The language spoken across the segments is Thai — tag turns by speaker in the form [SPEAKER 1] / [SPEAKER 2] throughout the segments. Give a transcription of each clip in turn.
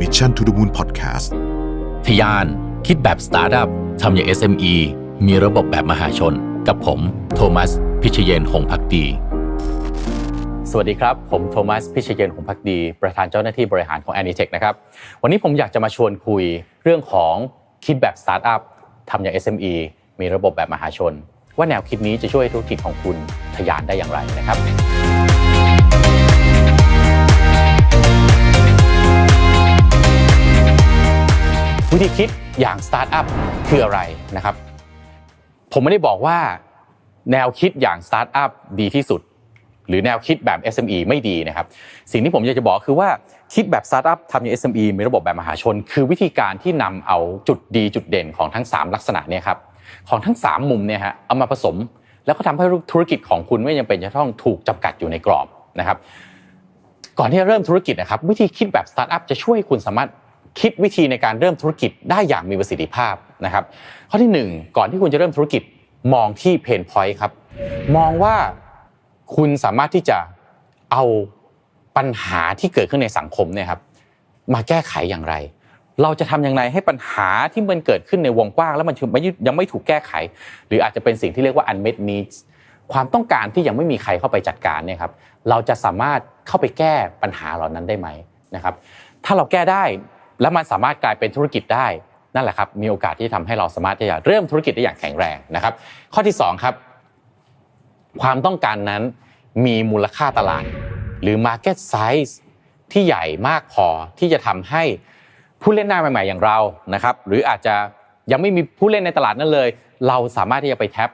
[SPEAKER 1] Mission to the Moon Podcast
[SPEAKER 2] ทยาน คิดแบบสตาร์ทอัพทำอย่าง SME มีระบบแบบมหาชน กับผม โทมัส พิเชเยนหงพักดี สวัสดีครับ ผมโทมัส พิเชเยนหงพักดี ประธานเจ้าหน้าที่บริหารของ a n i t e c h นะครับ วันนี้ผมอยากจะมาชวนคุยเรื่องของคิดแบบสตาร์ทอัพทำอย่าง SME มีระบบแบบมหาชน ว่าแนวคิดนี้จะช่วยธุรกิจของคุณทะยานได้อย่างไรนะครับ วิธีคิดอย่างสตาร์ทอัพคืออะไรนะครับ ผมไม่ได้บอกว่าแนวคิดอย่างสตาร์ทอัพดีที่สุด หรือแนวคิดแบบ SME ไม่ดีนะครับ สิ่งที่ผมอยากจะบอกคือว่าคิดแบบสตาร์ทอัพทำอย่าง SME มีระบบแบบมหาชน คือวิธีการที่นำเอาจุดดีจุดเด่นของทั้ง 3 ลักษณะเนี่ยครับของทั้ง 3 มุมเนี่ยฮะเอามาผสม แล้วก็ทำให้ธุรกิจของคุณไม่ยังเป็นจะต้องถูกจำกัดอยู่ในกรอบนะครับก่อนที่จะเริ่มธุรกิจนะครับวิธีคิดแบบสตาร์ทอัพจะช่วยคุณสามารถ คิดวิธีในการเริ่มธุรกิจได้อย่างมีประสิทธิภาพนะครับข้อที่ 1 ก่อนที่คุณจะเริ่มธุรกิจมองที่เพนพอยต์ครับมองว่าคุณสามารถที่จะเอาปัญหาที่เกิดขึ้นในสังคมเนี่ยครับมาแก้ไขอย่างไร เราจะทำอย่างไรให้ปัญหาที่มันเกิดขึ้นในวงกว้าง แล้วมันยังไม่ถูกแก้ไข หรืออาจจะเป็นสิ่งที่เรียกว่า unmet needs ความต้องการที่ยังไม่มีใครเข้าไปจัดการเนี่ยครับเราจะสามารถเข้าไปแก้ปัญหาเหล่านั้นได้ไหมนะครับถ้าเราแก้ได้ แล้วมันสามารถกลายเป็นธุรกิจได้นั่นแหละครับมีโอกาสที่ทำให้เราสามารถที่จะเริ่มธุรกิจได้อย่างแข็งแรงนะครับ ข้อที่2ครับความต้องการนั้นมีมูลค่าตลาด หรือ Market Size ที่ใหญ่มากพอที่จะทำให้ผู้เล่นหน้าใหม่ ๆ อย่างเรานะครับ หรืออาจจะยังไม่มีผู้เล่นในตลาดนั้นเลย เราสามารถที่จะไปแท็บ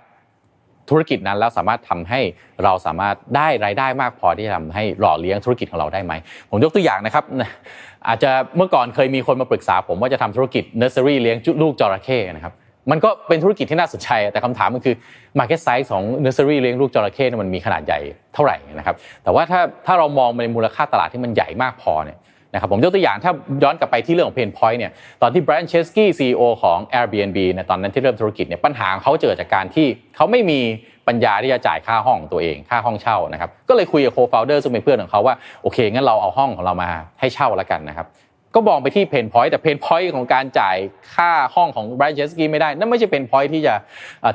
[SPEAKER 2] ธุรกิจนั้นแล้วสามารถทำให้เราสามารถได้รายได้มากพอที่จะทำให้หล่อเลี้ยงธุรกิจของเราได้ไหมผมยกตัวอย่างนะครับอาจจะเมื่อก่อนเคยมีคนมาปรึกษา ผมว่าจะทำธุรกิจเนอร์เซอรี่เลี้ยงลูกจระเข้นะครับมันก็เป็นธุรกิจที่น่าสนใจ แต่คำถามมันคือ Market Size ของเนอร์เซอรี่เลี้ยงลูกจระเข้มันมีขนาดใหญ่เท่าไหร่นะครับแต่ว่าถ้าถ้าเรามองในมูลค่าตลาดที่มันใหญ่มากพอเนี่ย นะครับผมยกตัวอย่างถ้าย้อนกลับไปที่เรื่องของเพนพอยต์เนี่ยตอนที่แบรนด์เชสกี้ซีอของ Airbnb ในตอนนั้นที่เริ่มธุรกิจเนี่ยปัญหาเขาเจอจากการที่เขาไม่มีปัญญาที่จะจ่ายค่าห้องตัวเองค่าห้องเช่านะครับก็เลยคุยกับโคฟาวเดอร์ซึ่งเป็นเพื่อนของเขาว่าโอเคงั้นเราเอาห้องของเรามาให้เช่าแล้วกันนะครับ ก็มองไปที่เพนพอยต์แต่เพนพอยต์ของการจ่ายค่าห้องของ Brian Chesky ไม่ได้ นั่นไม่ใช่เพนพอยต์ที่จะ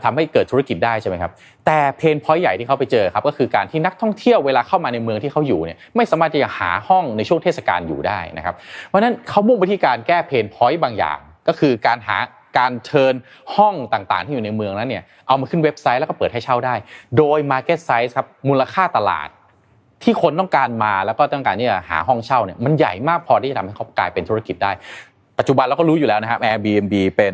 [SPEAKER 2] ทำให้เกิดธุรกิจได้ใช่ไหมครับ แต่เพนพอยต์ใหญ่ที่เขาไปเจอครับก็คือการที่นักท่องเที่ยวเวลาเข้ามาในเมืองที่เขาอยู่เนี่ยไม่สามารถที่จะหาห้องในช่วงเทศกาลอยู่ได้นะครับ เพราะฉะนั้นเขามุ่งไปที่การแก้เพนพอยต์บางอย่าง ก็คือการหาการเชิญห้องต่างๆ ที่อยู่ในเมืองนั้นเนี่ยเอามาขึ้นเว็บไซต์แล้วก็เปิดให้เช่าได้ โดย Market Size ครับมูลค่าตลาด ที่คนต้องการมาแล้วก็ต้องการที่จะหาห้องเช่าเนี่ยมันใหญ่มากพอที่จะทำให้เขากลายเป็นธุรกิจได้ ปัจจุบันเราก็รู้อยู่แล้วนะครับ Airbnb เป็น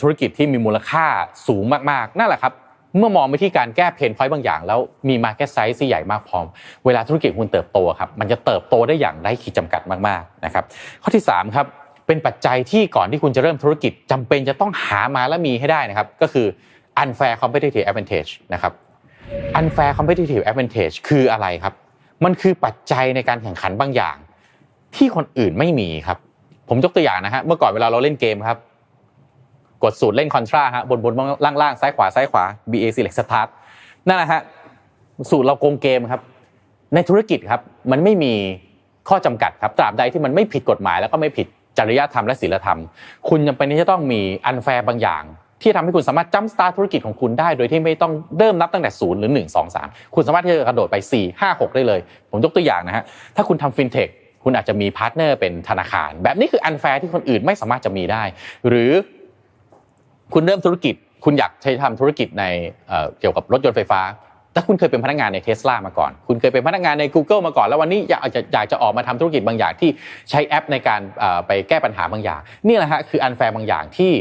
[SPEAKER 2] ธุรกิจที่มีมูลค่าสูงมากๆนั่นแหละครับเมื่อมองไปที่การแก้เพนพอยต์บางอย่าง แล้วมี Market Size ที่ใหญ่มากพอเวลาธุรกิจคุณเติบโตครับมันจะเติบโตได้อย่างไร้ขีดจำกัดมากๆนะครับข้อที่3ครับเป็นปัจจัยที่ก่อนที่คุณจะเริ่มธุรกิจจำเป็นจะต้องหามาและมีให้ได้นะครับก็คือ unfair competitive advantage นะครับ unfair competitive advantage คืออะไรครับ มันคือปัจจัยในการแข่งขันบางอย่าง ที่คนอื่นไม่มีครับ ผมยกตัวอย่างนะฮะเมื่อก่อนเวลาเราเล่นเกมครับ กดสูตรเล่นคอนทราฮะบนบนล่างล่างซ้ายขวาซ้ายขวา BA select start นั่นแหละฮะสูตรเราโกงเกมครับ ในธุรกิจครับมันไม่มีข้อจำกัดครับตราบใดที่มันไม่ผิดกฎหมายแล้วก็ไม่ผิดจริยธรรมและศีลธรรม คุณจำเป็นที่จะต้องมีอันแฟร์บางอย่าง ที่ทำให้คุณสามารถจัมสตาร์ธุรกิจของคุณได้ โดยที่ไม่ต้องเริ่มนับตั้งแต่ศูนย์หรือ 1 2 3 คุณสามารถที่จะกระโดดไป 4 5 6 ได้เลย ผมยกตัวอย่างนะฮะถ้าคุณทำฟินเทคคุณอาจจะมีพาร์ทเนอร์เป็นธนาคาร แบบนี้คืออันแฟร์ที่คนอื่นไม่สามารถจะมีได้ หรือคุณเริ่มธุรกิจ คุณอยากใช้ทำธุรกิจในเกี่ยวกับรถยนต์ไฟฟ้าถ้าคุณเคยเป็นพนักงานในเทสลามาก่อน คุณเคยเป็นพนักงานใน Google มาก่อน แล้ววันนี้อยากจะอยากจะออกมาทำธุรกิจบางอย่างที่ใช้แอปในการไปแก้ปัญหาบางอย่าง นี่แหละฮะคืออันแฟร์บางอย่างที่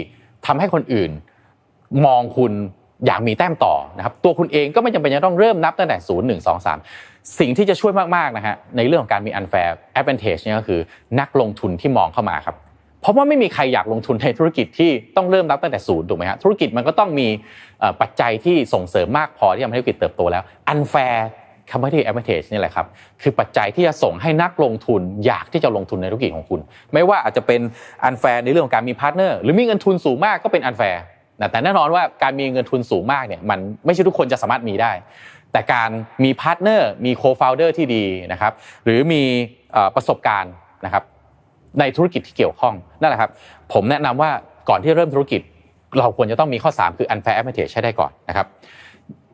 [SPEAKER 2] ทำให้คนอื่น มองคุณอย่างมีแต้มต่อนะครับตัวคุณเองก็ไม่จำเป็นจะต้องเริ่มนับตั้งแต่ศูนย์หนึ่งสองสามสิ่งที่จะช่วยมากๆนะฮะในเรื่องของการมี unfair advantage เนี่ยก็คือนักลงทุนที่มองเข้ามาครับเพราะว่าไม่มีใครอยากลงทุนในธุรกิจที่ต้องเริ่มนับตั้งแต่ศูนย์ถูกไหมฮะธุรกิจมันก็ต้องมีปัจจัยที่ส่งเสริมมากพอที่ทำให้ธุรกิจเติบโตแล้ว unfair competitive advantage นี่แหละครับคือปัจจัยที่จะส่งให้นักลงทุนอยากที่จะลงทุนในธุรกิจของคุณ ไม่ว่าอาจจะเป็น unfair ในเรื่องของการมีพาร์ทเนอร์หรือมีเงินทุนสูงมากก็เป็น unfair แต่แน่นอนว่าการมีเงินทุนสูงมากเนี่ยมันไม่ใช่ทุกคนจะสามารถมีได้ แต่การมีพาร์ทเนอร์มีโคฟาวเดอร์ที่ดีนะครับหรือมีประสบการณ์นะครับในธุรกิจที่เกี่ยวข้องนั่นแหละครับผมแนะนำว่าก่อนที่เริ่มธุรกิจ เราควรจะต้องมีข้อ 3 คือ unfair advantage ใช้ได้ก่อนนะครับ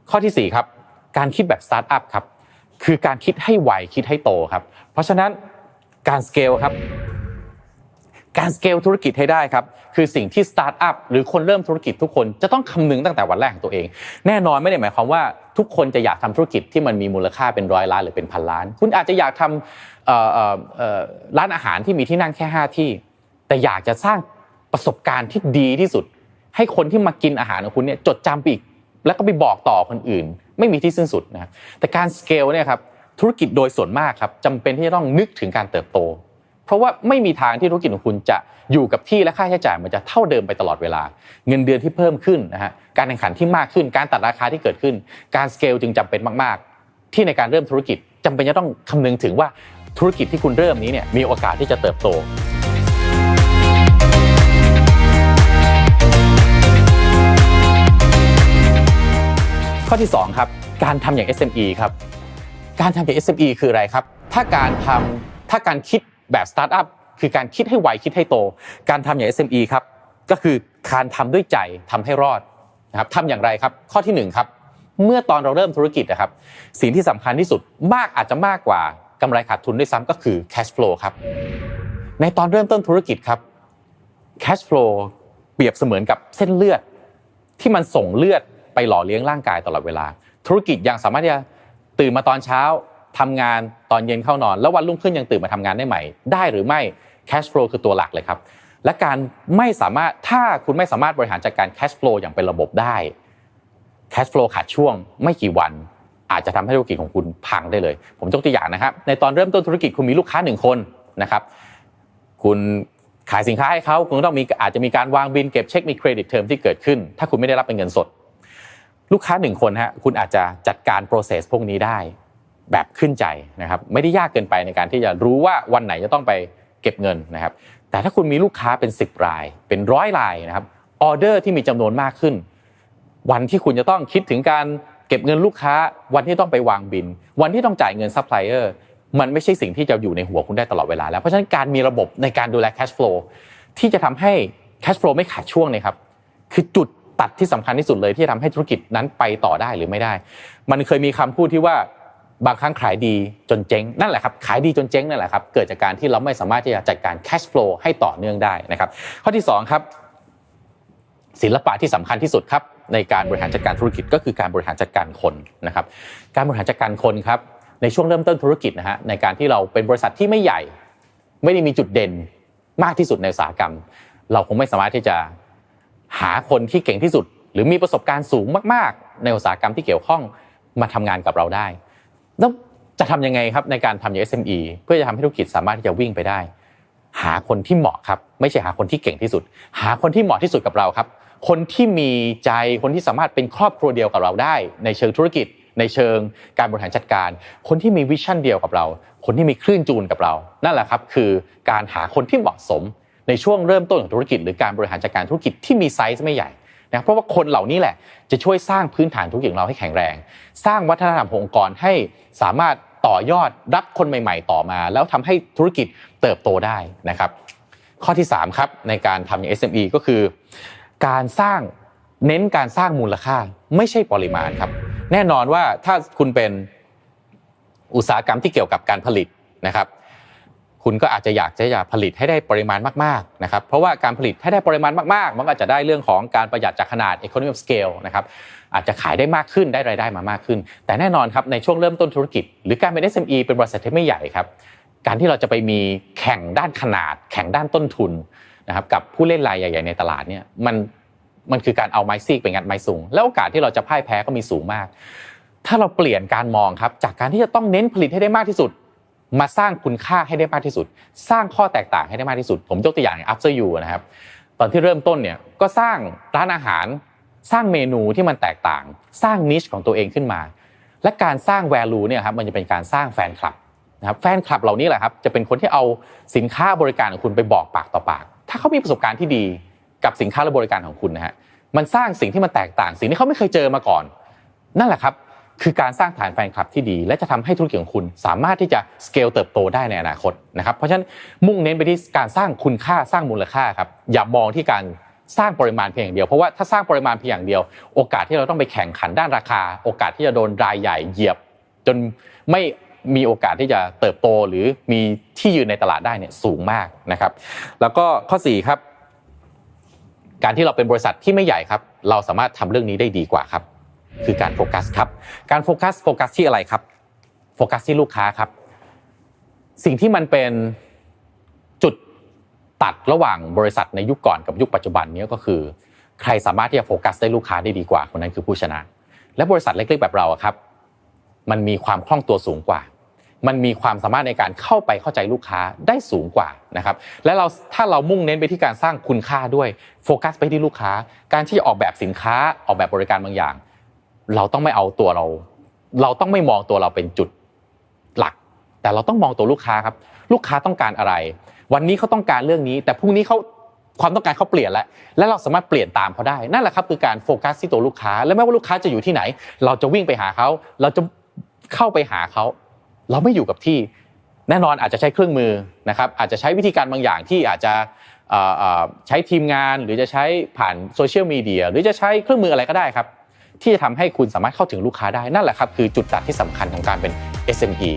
[SPEAKER 2] ข้อที่ 4 ครับ การคิดแบบสตาร์ทอัพครับคือการคิดให้ไวคิดให้โตครับเพราะฉะนั้นการสเกลครับ การสเกลธุรกิจให้ได้ครับคือสิ่งที่สตาร์ทอัพหรือคนเริ่มธุรกิจทุกคนจะต้องคำนึงตั้งแต่วันแรกของตัวเอง แน่นอนไม่ได้หมายความว่าทุกคนจะอยากทำธุรกิจที่มันมีมูลค่าเป็นร้อยล้านหรือเป็นพันล้าน คุณอาจจะอยากทำร้านอาหารที่มีที่นั่งแค่ 5 ที่ แต่อยากจะสร้างประสบการณ์ที่ดีที่สุด ให้คนที่มากินอาหารของคุณเนี่ยจดจำไปอีกแล้วก็ไปบอกต่อคนอื่น ไม่มีที่สิ้นสุดนะครับแต่การสเกลเนี่ยครับธุรกิจโดยส่วนมากครับจำเป็นที่จะต้องนึกถึงการเติบโต ราะว่าไม่มีทางที่ธุรกิจของคุณจะอยู่กับที่และค่าใช้จ่ายมันจะเท่าเดิมไปตลอดเวลา เงินเดือนที่เพิ่มขึ้นนะฮะการแข่งขันที่มากขึ้น การตัดราคาที่เกิดขึ้น การสเกลจึงจำเป็นมาก ๆ ที่ในการเริ่มธุรกิจจำเป็นจะต้องคำนึงถึงว่าธุรกิจที่คุณเริ่มนี้เนี่ยมีโอกาสที่จะเติบโตข้อที่2ครับการทำอย่าง SME ครับการทำอย่าง SME คืออะไรครับ ถ้าการทำถ้าการคิด แบบสตาร์ทอัพคือการคิดให้ไวคิดให้โต การทำอย่าง SME ครับก็คือการทำด้วยใจทำให้รอดนะครับทำอย่างไรครับ ข้อที่1ครับเมื่อตอนเราเริ่มธุรกิจนะครับสิ่งที่สำคัญที่สุดมากอาจจะมากกว่ากำไรขาดทุนด้วยซ้ำก็คือ cash flow ครับในตอนเริ่มต้นธุรกิจครับ cash flow เปรียบเสมือนกับเส้นเลือด ที่มันส่งเลือดไปหล่อเลี้ยงร่างกายตลอดเวลา ธุรกิจยังสามารถที่จะตื่นมาตอนเช้า ทำงานตอนเย็นเข้านอน แล้ววันรุ่งขึ้นยังตื่นมาทำงานได้ใหม่ ได้หรือไม่ cash flow คือตัวหลักเลยครับ และการไม่สามารถถ้าคุณไม่สามารถบริหารจัดการ cash flow อย่างเป็นระบบได้ cash flow ขาดช่วงไม่กี่วัน อาจจะทำให้ธุรกิจของคุณพังได้เลย ผมยกตัวอย่างนะครับ ในตอนเริ่มต้นธุรกิจคุณมีลูกค้าหนึ่งคนนะครับคุณขายสินค้าให้เขาคุณต้องมีอาจจะมีการวางบินเก็บเช็คมีเครดิตเทอมที่เกิดขึ้น ถ้าคุณไม่ได้รับเป็นเงินสด ลูกค้าหนึ่งคนฮะคุณอาจจะจัดการ process พวกนี้ได้ แบบขึ้นใจนะครับไม่ได้ยากเกินไปในการที่จะรู้ว่าวันไหนจะต้องไปเก็บเงินนะครับ แต่ถ้าคุณมีลูกค้าเป็น 10 ราย เป็นร้อยรายนะครับออเดอร์ที่มีจำนวนมากขึ้น วันที่คุณจะต้องคิดถึงการเก็บเงินลูกค้า วันที่ต้องไปวางบิน วันที่ต้องจ่ายเงินซัพพลายเออร์มันไม่ใช่สิ่งที่จะอยู่ในหัวคุณได้ตลอดเวลาแล้วเพราะฉะนั้นการมีระบบในการดูแล cash flow ที่จะทำให้ cash flow ไม่ขาดช่วงนี่ยครับคือจุดตัดที่สำคัญที่สุดเลยที่จะทำให้ธุรกิจนั้นไปต่อได้หรือไม่ได้ มันเคยมีคำพูดที่ว่า บางครั้งขายดีจนเจ๊งนั่นแหละครับขายดีจนเจ๊งนั่นแหละครับเกิดจากการที่เราไม่สามารถที่จะจัดการ cash flow ให้ต่อเนื่องได้นะครับ ข้อที่สองครับศิลปะที่สำคัญที่สุดครับในการบริหารจัดการธุรกิจก็คือการบริหารจัดการคนนะครับ การบริหารจัดการคนครับในช่วงเริ่มต้นธุรกิจนะฮะในการที่เราเป็นบริษัทที่ไม่ใหญ่ ไม่ได้มีจุดเด่นมากที่สุดในอุตสาหกรรม เราคงไม่สามารถที่จะหาคนที่เก่งที่สุด หรือมีประสบการณ์สูงมาก ๆ ในอุตสาหกรรมที่เกี่ยวข้องมาทำงานกับเราได้ แล้วจะทำยังไงครับในการทำอย่าง SME เพื่อจะทำให้ธุรกิจสามารถที่จะวิ่งไปได้ หาคนที่เหมาะครับ ไม่ใช่หาคนที่เก่งที่สุด หาคนที่เหมาะที่สุดกับเราครับ คนที่มีใจคนที่สามารถเป็นครอบครัวเดียวกับเราได้ ในเชิงธุรกิจ ในเชิงการบริหารจัดการ คนที่มีวิชั่นเดียวกับเรา คนที่มีคลื่นจูนกับเรา นั่นแหละครับคือการหาคนที่เหมาะสม ในช่วงเริ่มต้นของธุรกิจ หรือการบริหารจัดการธุรกิจที่มีไซส์ไม่ใหญ่ นะครับเพราะว่าคนเหล่านี้แหละจะช่วยสร้างพื้นฐานธุรกิจของเราให้แข็งแรง สร้างวัฒนธรรมองค์กรให้สามารถต่อยอดรับคนใหม่ ๆ ต่อมา แล้วทำให้ธุรกิจเติบโตได้นะครับ ข้อที่3ครับในการทำอย่าง SME ก็คือ การสร้างเน้นการสร้างมูลค่าไม่ใช่ปริมาณครับ แน่นอนว่าถ้าคุณเป็นอุตสาหกรรมที่เกี่ยวกับการผลิตนะครับ คุณก็อาจจะอยากจะอยากผลิตให้ได้ปริมาณมากๆนะครับเพราะว่าการผลิตให้ได้ปริมาณมากๆ มันก็จะได้เรื่องของการประหยัดจากขนาด economy of scale นะครับอาจจะขายได้มากขึ้นได้รายได้มามากขึ้น แต่แน่นอนครับในช่วงเริ่มต้นธุรกิจ หรือการเป็น SME เป็นบริษัทที่ไม่ใหญ่ครับการที่เราจะไปมีแข่งด้านขนาด แข่งด้านต้นทุนนะครับกับผู้เล่นรายใหญ่ ๆ ในตลาดเนี่ยมันมันคือการเอาไม้ซีกไปงัดไม้สูง แล้วโอกาสที่เราจะพ่ายแพ้ก็มีสูงมาก ถ้าเราเปลี่ยนการมองครับจากการที่จะต้องเน้นผลิตให้ได้มากที่สุด มาสร้างคุณค่าให้ได้มากที่สุด สร้างข้อแตกต่างให้ได้มากที่สุด ผมยกตัวอย่างอย่าง After You นะครับตอนที่เริ่มต้นเนี่ยก็สร้างร้านอาหาร สร้างเมนูที่มันแตกต่าง สร้างนิชของตัวเองขึ้นมา และการสร้าง value เนี่ยครับมันจะเป็นการสร้างแฟนคลับนะครับแฟนคลับเหล่านี้แหละครับจะเป็นคนที่เอาสินค้าบริการของคุณไปบอกปากต่อปาก ถ้าเขามีประสบการณ์ที่ดีกับสินค้าและบริการของคุณนะฮะมันสร้างสิ่งที่มันแตกต่าง สิ่งที่เขาไม่เคยเจอมาก่อน นั่นแหละครับ คือการสร้างฐานแฟนคลับที่ดี และจะทำให้ธุรกิจของคุณสามารถที่จะสเกลเติบโตได้ในอนาคตนะครับเพราะฉะนั้นมุ่งเน้นไปที่การสร้างคุณค่าสร้างมูลค่าครับอย่ามองที่การสร้างปริมาณเพียงอย่างเดียวเพราะว่าถ้าสร้างปริมาณเพียงอย่างเดียว โอกาสที่เราต้องไปแข่งขันด้านราคา โอกาสที่จะโดนรายใหญ่เหยียบ จนไม่มีโอกาสที่จะเติบโตหรือมีที่ยืนในตลาดได้เนี่ยสูงมากนะครับ แล้วก็ข้อ4ครับการที่เราเป็นบริษัทที่ไม่ใหญ่ครับ เราสามารถทำเรื่องนี้ได้ดีกว่าครับ คือการโฟกัสครับ การโฟกัสโฟกัสที่อะไรครับ โฟกัสที่ลูกค้าครับ สิ่งที่มันเป็นจุดตัดระหว่างบริษัทในยุคก่อนกับยุคปัจจุบันนี้ก็คือ ใครสามารถที่จะโฟกัสได้ลูกค้าได้ดีกว่าคนนั้นคือผู้ชนะ และบริษัทเล็กๆแบบเราครับ มันมีความคล่องตัวสูงกว่า มันมีความสามารถในการเข้าไปเข้าใจลูกค้าได้สูงกว่านะครับ และเราถ้าเรามุ่งเน้นไปที่การสร้างคุณค่าด้วยโฟกัสไปที่ลูกค้า การที่ออกแบบสินค้าออกแบบบริการบางอย่าง เราต้องไม่เอาตัวเรา เราต้องไม่มองตัวเราเป็นจุดหลัก แต่เราต้องมองตัวลูกค้าครับ ลูกค้าต้องการอะไร วันนี้เขาต้องการเรื่องนี้ แต่พรุ่งนี้เขาความต้องการเขาเปลี่ยนแล้ว และเราสามารถเปลี่ยนตามเขาได้ นั่นแหละครับคือการโฟกัสที่ตัวลูกค้า และไม่ว่าลูกค้าจะอยู่ที่ไหน เราจะวิ่งไปหาเขา เราจะเข้าไปหาเขา เราไม่อยู่กับที่ แน่นอนอาจจะใช้เครื่องมือนะครับ อาจจะใช้วิธีการบางอย่างที่อาจจะใช้ทีมงาน หรือจะใช้ผ่านโซเชียลมีเดียหรือจะใช้เครื่องมืออะไรก็ได้ครับ ที่จะทำให้คุณสามารถเข้าถึงลูกค้าได้นั่นแหละครับคือจุดตัดที่สำคัญของการเป็น SME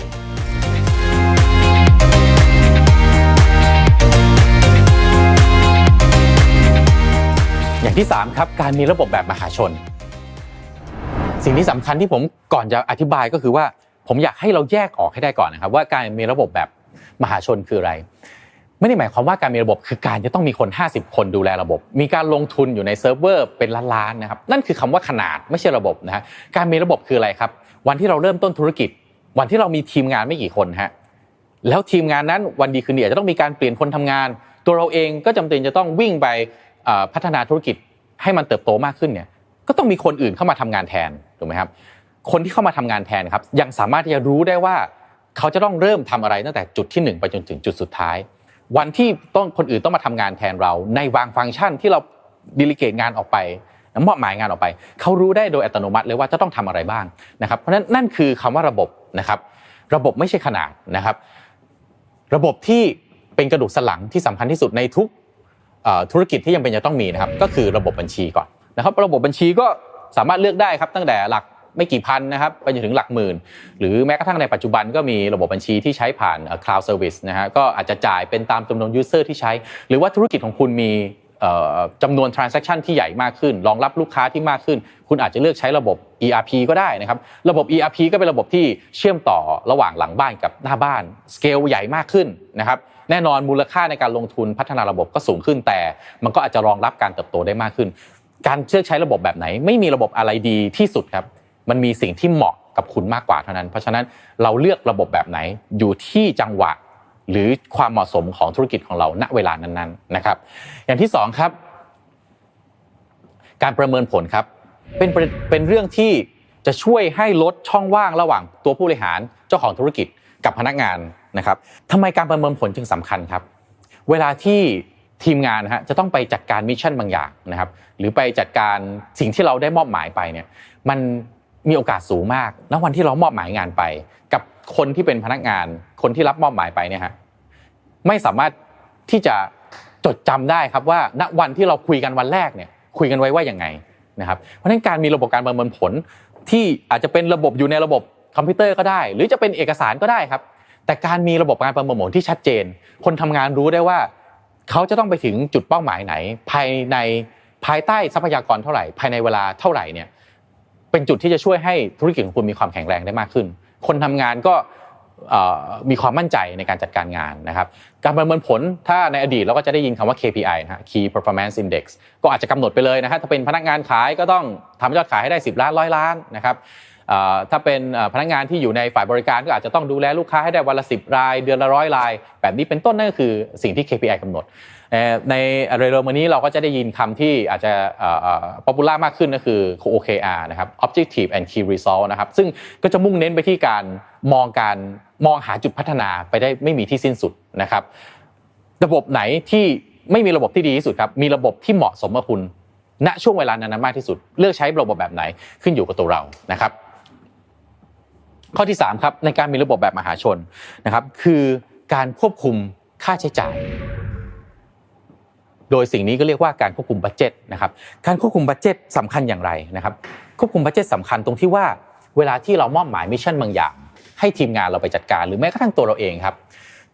[SPEAKER 2] อย่างที่3ครับการมีระบบแบบมหาชน สิ่งที่สำคัญที่ผมก่อนจะอธิบายก็คือว่า ผมอยากให้เราแยกออกให้ได้ก่อนนะครับ ว่าการมีระบบแบบมหาชนคืออะไร ไม่ได้หมายความว่าการมีระบบคือการจะต้องมีคน 50 คนดูแลระบบ มีการลงทุนอยู่ในเซิร์ฟเวอร์เป็นล้านๆนะครับนั่นคือคำว่าขนาดไม่ใช่ระบบนะฮะการมีระบบคืออะไรครับ วันที่เราเริ่มต้นธุรกิจ วันที่เรามีทีมงานไม่กี่คนฮะแล้วทีมงานนั้นวันดีคืนดีอาจจะต้องมีการเปลี่ยนคนทำงาน ตัวเราเองก็จำเป็นจะต้องวิ่งไปพัฒนาธุรกิจให้มันเติบโตมากขึ้นเนี่ยก็ต้องมีคนอื่นเข้ามาทำงานแทนถูกไหมครับคนที่เข้ามาทำงานแทนครับยังสามารถที่จะรู้ได้ว่า เขาจะต้องเริ่มทำอะไรตั้งแต่จุดที่หนึ่งไปจนถึงจุดสุดท้าย วันที่ต้องคนอื่นต้องมาทำงานแทนเรา ในวางฟังก์ชันที่เราดิลิเกตงานออกไปมอบหมายงานออกไป เขารู้ได้โดยอัตโนมัติเลยว่าจะต้องทำอะไรบ้างนะครับ เพราะฉะนั้นนั่นคือคำว่าระบบนะครับ ระบบไม่ใช่ขนาดนะครับ ระบบที่เป็นกระดูกสันหลังที่สำคัญที่สุดในทุกธุรกิจที่ยังเป็นจะต้องมีนะครับ ก็คือระบบบัญชีก่อนนะครับ ระบบบัญชีก็สามารถเลือกได้ครับตั้งแต่หลัก ไม่กี่พันนะครับไปจนถึงหลักหมื่น หรือแม้กระทั่งในปัจจุบันก็มีระบบบัญชีที่ใช้ผ่าน cloud service นะฮะก็อาจจะจ่ายเป็นตามจำนวน user ที่ใช้ หรือว่าธุรกิจของคุณมีจำนวน transaction ที่ใหญ่มากขึ้น รองรับลูกค้าที่มากขึ้น คุณอาจจะเลือกใช้ระบบ ERP ก็ได้นะครับ ระบบ ERP ก็เป็นระบบที่เชื่อมต่อระหว่างหลังบ้านกับหน้าบ้าน สเกลใหญ่มากขึ้นนะครับ แน่นอนมูลค่าในการลงทุนพัฒนาระบบก็สูงขึ้น แต่มันก็อาจจะรองรับการเติบโตได้มากขึ้น การเลือกใช้ระบบแบบไหน ไม่มีระบบอะไรดีที่สุดครับ มันมีสิ่งที่เหมาะกับคุณมากกว่าเท่านั้น เพราะฉะนั้นเราเลือกระบบแบบไหนอยู่ที่จังหวะ หรือความเหมาะสมของธุรกิจของเราณเวลานั้นๆนะครับ อย่างที่สองครับ การประเมินผลครับเป็นเป็นเรื่องที่จะช่วยให้ลดช่องว่างระหว่างตัวผู้บริหารเจ้าของธุรกิจกับพนักงานนะครับทำไมการประเมินผลจึงสำคัญครับ เวลาที่ทีมงานนะฮะจะต้องไปจัดการมิชชั่นบางอย่างนะครับ หรือไปจัดการสิ่งที่เราได้มอบหมายไปเนี่ย มัน มีโอกาสสูงมากณวันที่เรามอบหมายงานไป กับคนที่เป็นพนักงาน คนที่รับมอบหมายไปเนี่ยฮะไม่สามารถที่จะจดจำได้ครับว่าณวันที่เราคุยกันวันแรกเนี่ยคุยกันไว้ว่าอย่างไงนะครับเพราะฉะนั้นการมีระบบการประเมินผลที่อาจจะเป็นระบบอยู่ในระบบคอมพิวเตอร์ก็ได้ หรือจะเป็นเอกสารก็ได้ครับ แต่การมีระบบการประเมินผลที่ชัดเจน คนทำงานรู้ได้ว่า เขาจะต้องไปถึงจุดเป้าหมายไหน ภายในภายใต้ทรัพยากรเท่าไหร่ ภายในเวลาเท่าไหร่เนี่ย เป็นจุดที่จะช่วยให้ธุรกิจของคุณมีความแข็งแรงได้มากขึ้น คนทำงานก็มีความมั่นใจในการจัดการงานนะครับ การประเมินผลถ้าในอดีตเราก็จะได้ยินคำว่า KPI นะฮะ Key Performance Index ก็อาจจะกำหนดไปเลยนะฮะถ้าเป็นพนักงานขายก็ต้องทำยอดขายให้ได้ 10 ล้านร้อยล้านนะครับถ้าเป็นพนักงานที่อยู่ในฝ่ายบริการก็อาจจะต้องดูแลลูกค้าให้ได้วันละ 10 ราย เดือนละร้อยราย แบบนี้เป็นต้นนั่นก็คือสิ่งที่ KPI กำหนด ในเร็วๆมานี้เราก็จะได้ยินคำที่อาจจะป๊อปปูล่ามากขึ้นก็คือ OKR นะครับ Objective and Key Result นะครับ ซึ่งก็จะมุ่งเน้นไปที่การมองการมองหาจุดพัฒนาไปได้ไม่มีที่สิ้นสุดนะครับ ระบบไหนที่ไม่มีระบบที่ดีที่สุดครับ มีระบบที่เหมาะสมกับคุณ ณช่วงเวลานั้นมากที่สุด เลือกใช้ระบบแบบไหนขึ้นอยู่กับตัวเรานะครับ ข้อที่3ครับในการมีระบบแบบมหาชนนะครับ คือการควบคุมค่าใช้จ่าย โดยสิ่งนี้ก็เรียกว่าการควบคุมบัตเจตนะครับการควบคุมบัตเจตสำคัญอย่างไรนะครับควบคุมบัตเจตสำคัญตรงที่ว่าเวลาที่เรามอบหมายมิชชั่นบางอย่าง ให้ทีมงานเราไปจัดการ หรือแม้กระทั่งตัวเราเองครับ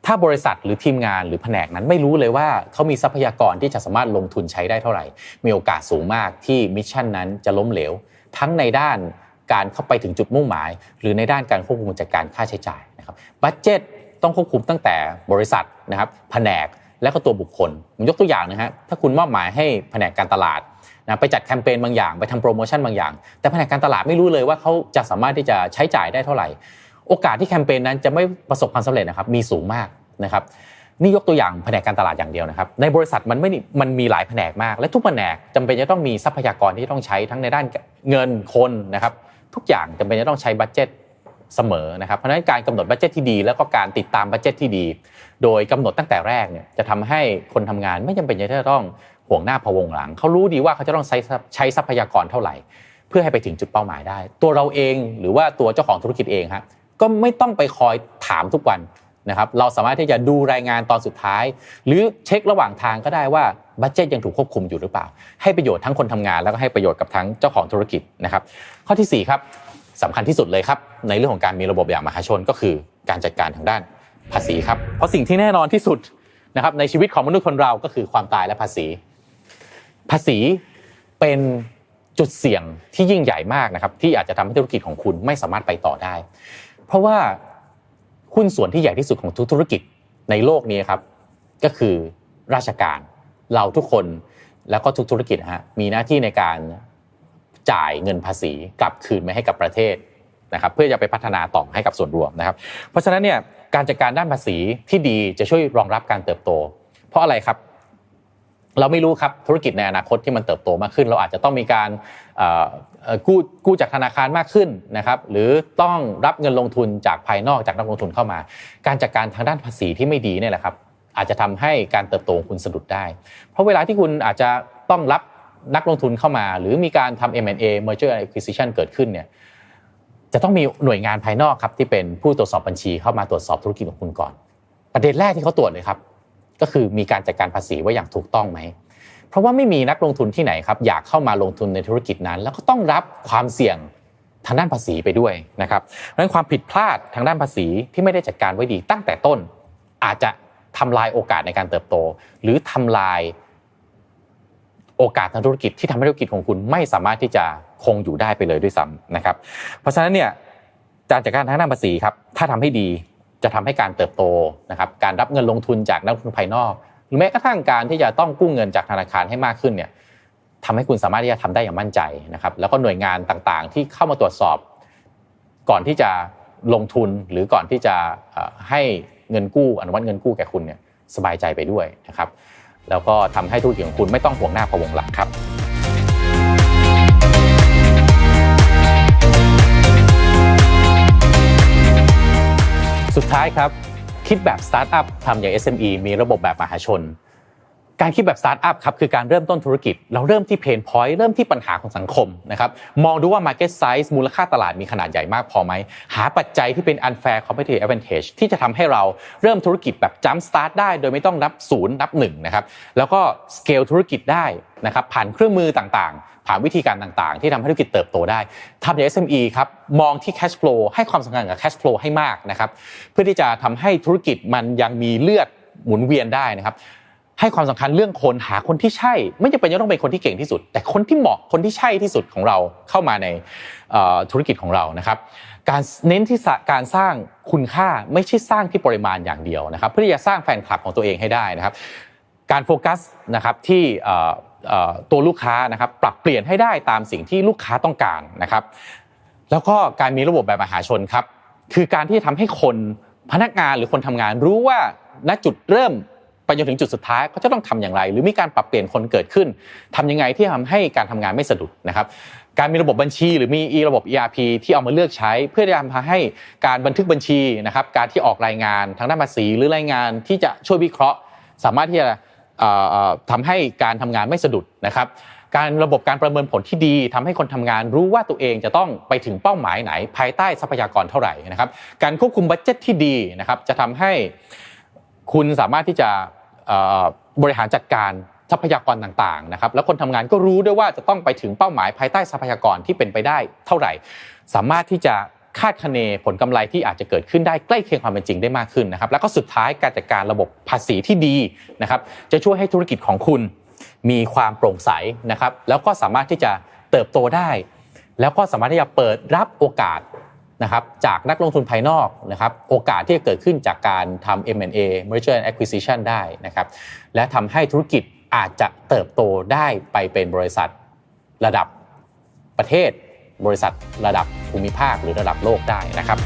[SPEAKER 2] ถ้าบริษัทหรือทีมงานหรือแผนกนั้นไม่รู้เลยว่าเขามีทรัพยากรที่จะสามารถลงทุนใช้ได้เท่าไหร่ มีโอกาสสูงมากที่มิชชั่นนั้นจะล้มเหลว ทั้งในด้านการเข้าไปถึงจุดมุ่งหมาย หรือในด้านการควบคุมจัดการค่าใช้จ่ายนะครับบัตเจ็ตต้องควบคุมตั้งแต่บริษัทนะครับแผนก และก็ตัวบุคคลผมยกตัวอย่างนะฮะถ้าคุณมอบหมายให้แผนกการตลาดนะไปจัดแคมเปญบางอย่างไปทำโปรโมชั่นบางอย่าง แต่แผนกการตลาดไม่รู้เลยว่าเขาจะสามารถที่จะใช้จ่ายได้เท่าไหร่ โอกาสที่แคมเปญนั้นจะไม่ประสบความสำเร็จนะครับมีสูงมากนะครับนี่ยกตัวอย่างแผนกการตลาดอย่างเดียวนะครับ ในบริษัทมันไม่มันมีหลายแผนกมาก และทุกแผนกจำเป็นจะต้องมีทรัพยากรที่ต้องใช้ทั้งในด้านเงินคนนะครับ ทุกอย่างจำเป็นจะต้องใช้บัตเจ็ตเสมอนะครับเพราะฉะนั้นการกำหนดบัตเจ็ตที่ดี แล้วก็การติดตามบัตเจ็ตที่ดี โดยกำหนดตั้งแต่แรกเนี่ยจะทำให้คนทำงานไม่จำเป็นจะต้องห่วงหน้าพะวงหลัง เขารู้ดีว่าเขาจะต้องใช้ใช้ทรัพยากรเท่าไหร่ เพื่อให้ไปถึงจุดเป้าหมายได้ ตัวเราเองหรือว่าตัวเจ้าของธุรกิจเองฮะก็ไม่ต้องไปคอยถามทุกวันนะครับเราสามารถที่จะดูรายงานตอนสุดท้าย หรือเช็คระหว่างทางก็ได้ว่าบัตเจ็ตยังถูกควบคุมอยู่หรือเปล่า ให้ประโยชน์ทั้งคนทำงาน แล้วก็ให้ประโยชน์กับทั้งเจ้าของธุรกิจนะครับข้อที่4ครับสำคัญที่สุดเลยครับในเรื่องของการมีระบบอย่างมหาชนก็คือการจัดการทางด้าน ภาษีครับ เพราะสิ่งที่แน่นอนที่สุดนะครับในชีวิตของมนุษย์คนเราก็คือความตายและภาษี ภาษีเป็นจุดเสี่ยงที่ยิ่งใหญ่มากนะครับที่อาจจะทำให้ธุรกิจของคุณไม่สามารถไปต่อได้ เพราะว่าหุ้นส่วนที่ใหญ่ที่สุดของทุกธุรกิจในโลกนี้ครับก็คือราชการเราทุกคนแล้วก็ทุกธุรกิจฮะมีหน้าที่ในการจ่ายเงินภาษีกลับคืนมาให้กับประเทศนะครับเพื่อจะไปพัฒนาต่อให้กับส่วนรวมนะครับ เพราะฉะนั้นเนี่ย การจัดการด้านภาษีที่ดีจะช่วยรองรับการเติบโต เพราะอะไรครับ เราไม่รู้ครับธุรกิจในอนาคตที่มันเติบโตมากขึ้น เราอาจจะต้องมีการกู้กู้จากธนาคารมากขึ้นนะครับ หรือต้องรับเงินลงทุนจากภายนอกจากนักลงทุนเข้ามา การจัดการทางด้านภาษีที่ไม่ดีเนี่ยแหละครับ อาจจะทำให้การเติบโตคุณสะดุดได้ เพราะเวลาที่คุณอาจจะต้องรับนักลงทุนเข้ามา หรือมีการทำ M&A merger acquisition เกิดขึ้นเนี่ย จะต้องมีหน่วยงานภายนอกครับที่เป็นผู้ตรวจสอบบัญชีเข้ามาตรวจสอบธุรกิจของคุณก่อน ประเด็นแรกที่เขาตรวจเลยครับ ก็คือมีการจัดการภาษีว่าอย่างถูกต้องไหมเพราะว่าไม่มีนักลงทุนที่ไหนครับอยากเข้ามาลงทุนในธุรกิจนั้น แล้วก็ต้องรับความเสี่ยงทางด้านภาษีไปด้วยนะครับเพราะฉะนั้นความผิดพลาดทางด้านภาษีที่ไม่ได้จัดการไว้ดีตั้งแต่ต้น อาจจะทำลายโอกาสในการเติบโต หรือทำลายโอกาสทางธุรกิจที่ทำให้ธุรกิจของคุณไม่สามารถที่จะ คงอยู่ได้ไปเลยด้วยซ้ำนะครับ เพราะฉะนั้นเนี่ยการจัดการทางด้านภาษีครับถ้าทำให้ดีจะทำให้การเติบโตนะครับการรับเงินลงทุนจากนักลงทุนภายนอก หรือแม้กระทั่งการที่จะต้องกู้เงินจากธนาคารให้มากขึ้นเนี่ยทำให้คุณสามารถที่จะทำได้อย่างมั่นใจนะครับแล้วก็หน่วยงานต่างๆ ที่เข้ามาตรวจสอบ ก่อนที่จะลงทุนหรือก่อนที่จะให้เงินกู้อนุมัติเงินกู้แก่คุณเนี่ยสบายใจไปด้วยนะครับแล้วก็ทำให้ธุรกิจของคุณไม่ต้องห่วงหน้าพะวงหลังครับ สุดท้ายครับ คิดแบบสตาร์ทอัพทำอย่าง SME มีระบบแบบมหาชน การคิดแบบสตาร์ทอัพครับคือการเริ่มต้นธุรกิจ เราเริ่มที่เพนพอยต์เริ่มที่ปัญหาของสังคมนะครับมองดูว่า Market Size มูลค่าตลาดมีขนาดใหญ่มากพอไหม หาปัจจัยที่เป็น unfair competitive advantage ที่จะทำให้เราเริ่มธุรกิจแบบ jump start ได้ โดยไม่ต้องนับศูนย์นับหนึ่งนะครับแล้วก็ scale ธุรกิจได้นะครับผ่านเครื่องมือต่างๆ ผ่านวิธีการต่างๆ ที่ทำให้ธุรกิจเติบโตได้ทำอย่าง SME ครับมองที่ cash flow ให้ความสำคัญกับ cash flow ให้มากนะครับเพื่อที่จะทำให้ธุรกิจมันยังมีเลือดหมุนเวียนได้นะครับ ให้ความสำคัญเรื่องคนหาคนที่ใช่ ไม่จำเป็นจะต้องเป็นคนที่เก่งที่สุด แต่คนที่เหมาะคนที่ใช่ที่สุดของเราเข้ามาในธุรกิจของเรานะครับ การเน้นที่การสร้างคุณค่าไม่ใช่สร้างที่ปริมาณอย่างเดียวนะครับ เพื่อที่จะสร้างแฟนคลับของตัวเองให้ได้นะครับ การโฟกัสนะครับที่ตัวลูกค้านะครับปรับเปลี่ยนให้ได้ตามสิ่งที่ลูกค้าต้องการนะครับ แล้วก็การมีระบบแบบมหาชนครับคือการที่จะทำให้คนพนักงานหรือคนทำงานรู้ว่าณจุดเริ่ม ไปจนถึงจุดสุดท้ายเขาจะต้องทำอย่างไร หรือมีการปรับเปลี่ยนคนเกิดขึ้นทำยังไงที่ทำให้การทำงานไม่สะดุดนะครับการมีระบบบัญชีหรือมีระบบ ERP ที่เอามาเลือกใช้ เพื่อจะทำให้การบันทึกบัญชีนะครับการที่ออกรายงานทางด้านภาษีหรือรายงานที่จะช่วยวิเคราะห์ สามารถที่จะทำให้การทำงานไม่สะดุดนะครับการระบบการประเมินผลที่ดีทำให้คนทำงานรู้ว่าตัวเองจะต้องไปถึงเป้าหมายไหน ภายใต้ทรัพยากรเท่าไหร่นะครับการควบคุมบัตเจ็ตที่ดีนะครับจะทำให้คุณสามารถที่จะ บริหารจัดการทรัพยากรต่างๆนะครับแล้วคนทำงานก็รู้ด้วยว่าจะต้องไปถึงเป้าหมายภายใต้ทรัพยากรที่เป็นไปได้เท่าไหร่ สามารถที่จะคาดคะเนผลกำไรที่อาจจะเกิดขึ้นได้ใกล้เคียงความเป็นจริงได้มากขึ้นนะครับแล้วก็สุดท้ายการจัดการระบบภาษีที่ดีนะครับจะช่วยให้ธุรกิจของคุณมีความโปร่งใสนะครับแล้วก็สามารถที่จะเติบโตได้ แล้วก็สามารถที่จะเปิดรับโอกาส นะครับจากนักลงทุนภายนอกนะครับโอกาสที่จะเกิดขึ้นจากการทำ M&A Merger and Acquisition ได้นะครับและทำให้ธุรกิจอาจจะเติบโตได้ไปเป็นบริษัทระดับประเทศ บริษัทระดับภูมิภาคหรือระดับโลกได้นะครับ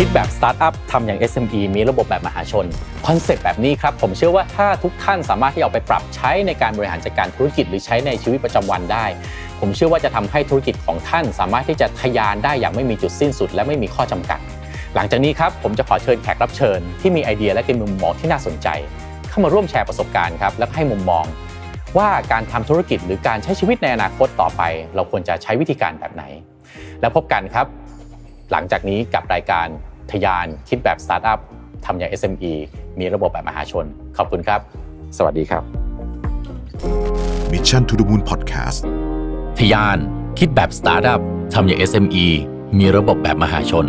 [SPEAKER 2] คิดแบบสตาร์ทอัพทำอย่าง SME มีระบบแบบมหาชน คอนเซปต์แบบนี้ครับ ผมเชื่อว่าถ้าทุกท่านสามารถที่เอาไปปรับใช้ในการบริหารจัดการธุรกิจหรือใช้ในชีวิตประจำวันได้ ผมเชื่อว่าจะทำให้ธุรกิจของท่าน สามารถที่จะทะยานได้อย่างไม่มีจุดสิ้นสุด และไม่มีข้อจำกัด หลังจากนี้ครับผมจะขอเชิญแขกรับเชิญ ที่มีไอเดียและเป็นมุมมองที่น่าสนใจ เข้ามาร่วมแชร์ประสบการณ์ครับและให้มุมมอง ว่าการทำธุรกิจหรือการใช้ชีวิตในอนาคตต่อไป เราควรจะใช้วิธีการแบบไหน แล้วพบกันครับ หลังจากนี้กับรายการทะยานคิดแบบสตาร์ทอัพทำอย่าง SME มีระบบแบบมหาชน ขอบคุณครับ สวัสดีครับ
[SPEAKER 1] Mission to the Moon Podcast
[SPEAKER 2] ทะยานคิดแบบสตาร์ทอัพทำอย่าง SME มีระบบแบบมหาชน